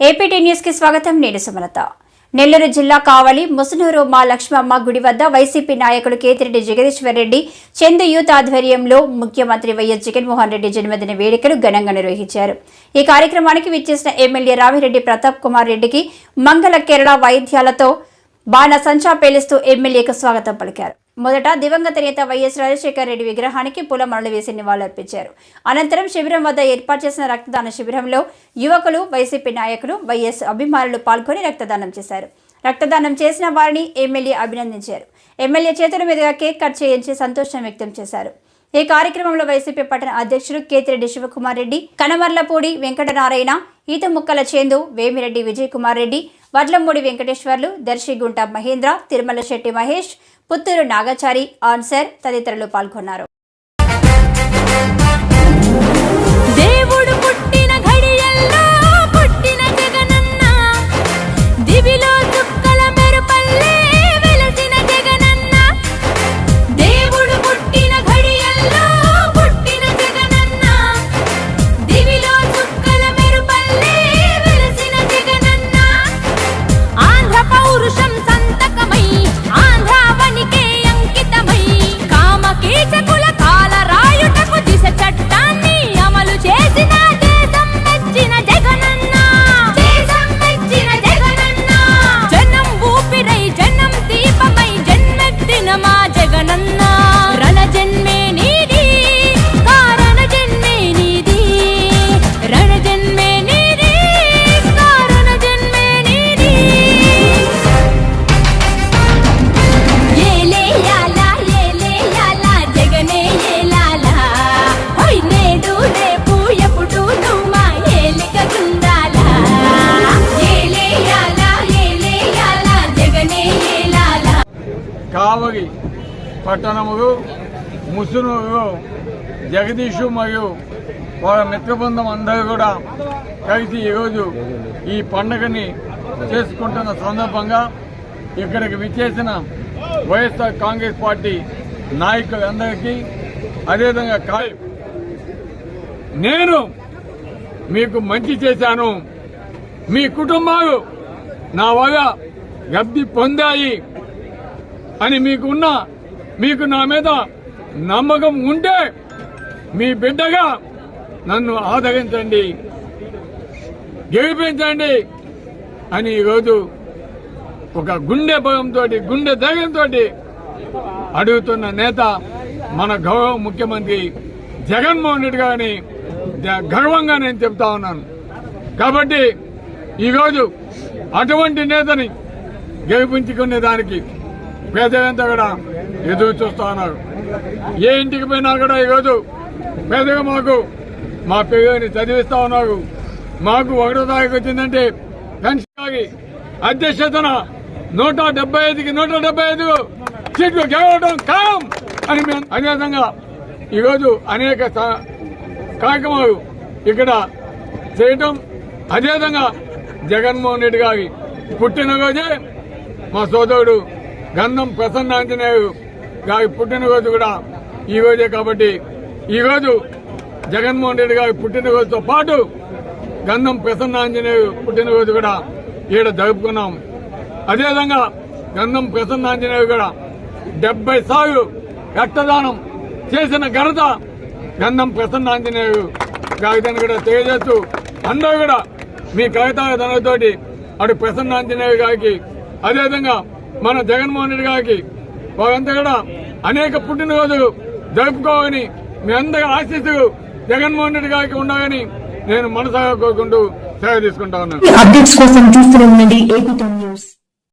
APT న్యూస్కి స్వాగతం. నేను సుమలత. నెల్లూరు జిల్లా కావలి ముసునూరు మా లక్ష్మమ్మ గుడి వద్ద వైసీపీ నాయకులు కేతిరెడ్డి జగదీశ్వర్ రెడ్డి చందు యూత్ ఆధ్వర్యంలో ముఖ్యమంత్రి వైఎస్ జగన్మోహన్ రెడ్డి జన్మదిన వేడుకలు ఘనంగా నిర్వహించారు. ఈ కార్యక్రమానికి విచ్చేసిన ఎమ్మెల్యే రామిరెడ్డి ప్రతాప్ కుమార్ రెడ్డికి మంగళ కేరళ వాయిద్యాలతో బాణ సంచా పేలుస్తూ ఎమ్మెల్యేకు స్వాగతం పలికారు. మొదట దివంగత నేత వైఎస్ రాజశేఖర రెడ్డి విగ్రహానికి పూలమాలలు వేసి నివాళులర్పించారు. అనంతరం శిబిరం వద్ద ఏర్పాటు చేసిన రక్తదాన శిబిరంలో యువకులు వైసీపీ నాయకులు వైఎస్ అభిమానులు పాల్గొని రక్తదానం చేశారు. రక్తదానం చేసిన వారిని ఎమ్మెల్యే అభినందించారు. ఎమ్మెల్యే చేతుల మీదుగా కేక్ కట్ చేయించి సంతోషం వ్యక్తం చేశారు. ఈ కార్యక్రమంలో వైసీపీ పట్టణ అధ్యక్షుడు కేతిరెడ్డి శివకుమార్ రెడ్డి కనమర్లపూడి వెంకటనారాయణ ఈతముక్కల చేందు వేమిరెడ్డి విజయ్ కుమార్ రెడ్డి వడ్లమూడి వెంకటేశ్వర్లు దర్శిగుంట మహేంద్ర తిరుమల శెట్టి మహేష్ పుత్తూరు నాగచారి ఆన్సర్ తదితరులు పాల్గొన్నారు. కావలి పట్టణములు ముసును జగదీషు మరియు వాళ్ళ మిత్రబృందం అందరూ కూడా కలిసి ఈరోజు ఈ పండుగని చేసుకుంటున్న సందర్భంగా ఇక్కడికి విచ్చేసిన వైఎస్ఆర్ కాంగ్రెస్ పార్టీ నాయకులందరికీ అదేవిధంగా కాయ నేను మీకు మంచి చేశాను. మీ కుటుంబాలు నా వల్ల లబ్ధి పొందాయి. అని మీకున్న మీకు నా మీద నమ్మకం ఉంటే మీ బిడ్డగా నన్ను ఆదరించండి గెలిపించండి అని ఈరోజు ఒక గుండె భయంతో గుండె ధైర్యంతో అడుగుతున్న నేత మన గౌరవ ముఖ్యమంత్రి జగన్మోహన్ రెడ్డి గారిని జ- గర్వంగా నేను చెప్తా ఉన్నాను. కాబట్టి ఈరోజు అటువంటి నేతని గెలిపించుకునే దానికి పేదలంతా కూడా ఎదురు చూస్తా ఉన్నారు. ఏ ఇంటికి పోయినా కూడా ఈరోజు పేదగా మాకు మా పిల్లల్ని చదివిస్తా ఉన్నారు. మాకు ఒకటో తారీఖు వచ్చిందంటే పెన్షన్ ఆగి అధ్యక్షతన నూట డెబ్బై ఐదుకి నూట డెబ్బై ఐదు సీట్లు గెలవడం ఖాయం అని మేము అదేవిధంగా ఈరోజు అనేక కార్యక్రమాలు ఇక్కడ చేయటం అదేవిధంగా జగన్మోహన్ రెడ్డి గారి పుట్టినరోజే మా సోదరుడు గంధం ప్రసన్న ఆంజనేయు గారి పుట్టినరోజు కూడా ఈ రోజే కాబట్టి ఈరోజు జగన్మోహన్ రెడ్డి గారి పుట్టినరోజుతో పాటు గంధం ప్రసన్న ఆంజనేయు పుట్టినరోజు కూడా ఈడ జరుపుకున్నాం. అదేవిధంగా గంధం ప్రసన్న ఆంజనేయు కూడా డెబ్బై సార్లు రక్తదానం చేసిన ఘనత గంధం ప్రసన్న ఆంజనేయుడు గారిదని కూడా తెలియజేస్తూ అందరూ కూడా మీ కవితా ధనతోటి అటు ప్రసన్న ఆంజనేయుడు గారికి అదేవిధంగా మన జగన్మోహన్ రెడ్డి గారికి వారంతా కూడా అనేక పుట్టినరోజులు జరుపుకోవాలని మీ అందరి ఆశీస్సులు జగన్మోహన్ రెడ్డి గారికి ఉండాలని నేను మనసాగా కోరుకుంటూ సేవ తీసుకుంటా ఉన్నాను. అప్డేట్స్ కోసం చూస్తూనే ఉండండి. AP news.